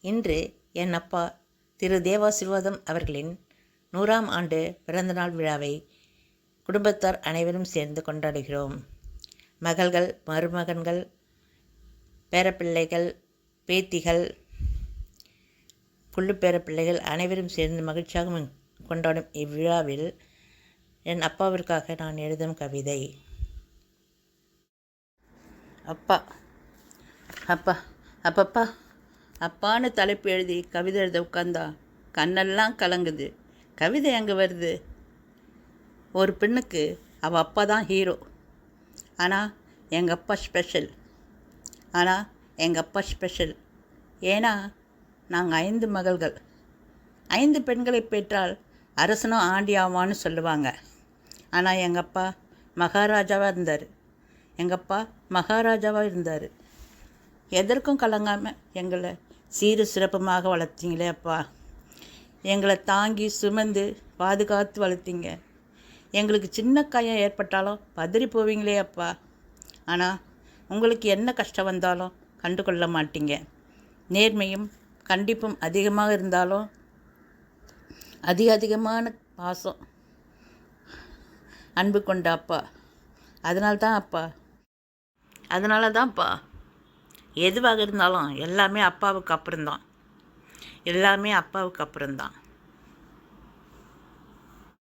இன்று என் அப்பா திரு தேவாசிர்வாதம் அவர்களின் நூறாம் ஆண்டு பிறந்தநாள் விழாவை குடும்பத்தார் அனைவரும் சேர்ந்து கொண்டாடுகிறோம். மகள்கள் மருமகன்கள் பேரப்பிள்ளைகள் பேத்திகள் புள்ளு பேரப்பிள்ளைகள் அனைவரும் சேர்ந்து மகிழ்ச்சியாக கொண்டாடும் இவ்விழாவில் என் அப்பாவிற்காக நான் எழுதும் கவிதை. அப்பா அப்பா அப்பப்பா. அப்பான்னு தலைப்பு எழுதி கவிதை எழுத உட்காந்தா கண்ணெல்லாம் கலங்குது. கவிதை அங்கே வருது? ஒரு பெண்ணுக்கு அவள் அப்பா தான் ஹீரோ ஆனால் எங்கள் அப்பா ஸ்பெஷல் ஆனால் எங்கள் அப்பா ஸ்பெஷல் ஏன்னா நாங்கள் ஐந்து மகள்கள். ஐந்து பெண்களை பெற்றால் அரசனும் ஆண்டி ஆவான்னு சொல்லுவாங்க. ஆனால் எங்கள் அப்பா மகாராஜாவாக இருந்தார். எங்கள் அப்பா மகாராஜாவாக இருந்தார். எதற்கும் கலங்காமல் எங்களை சீரு சிறப்புமாக வளர்த்தீங்களே அப்பா. எங்களை தாங்கி சுமந்து பாதுகாத்து வளர்த்தீங்க. எங்களுக்கு சின்ன காயம் ஏற்பட்டாலும் பதறி போவீங்களே அப்பா. ஆனால் உங்களுக்கு என்ன கஷ்டம் வந்தாலும் கண்டுகொள்ள மாட்டீங்க. நேர்மையும் கண்டிப்பும் அதிகமாக இருந்தாலும் அதிக அதிகமான பாசம். அன்பு கொண்ட அப்பா. அதனால தான் அப்பா. அதனால தான்ப்பா எதுவாக இருந்தாலும் எல்லாமே அப்பாவுக்கு அப்புறம்தான். எல்லாமே அப்பாவுக்கு அப்புறம்தான்.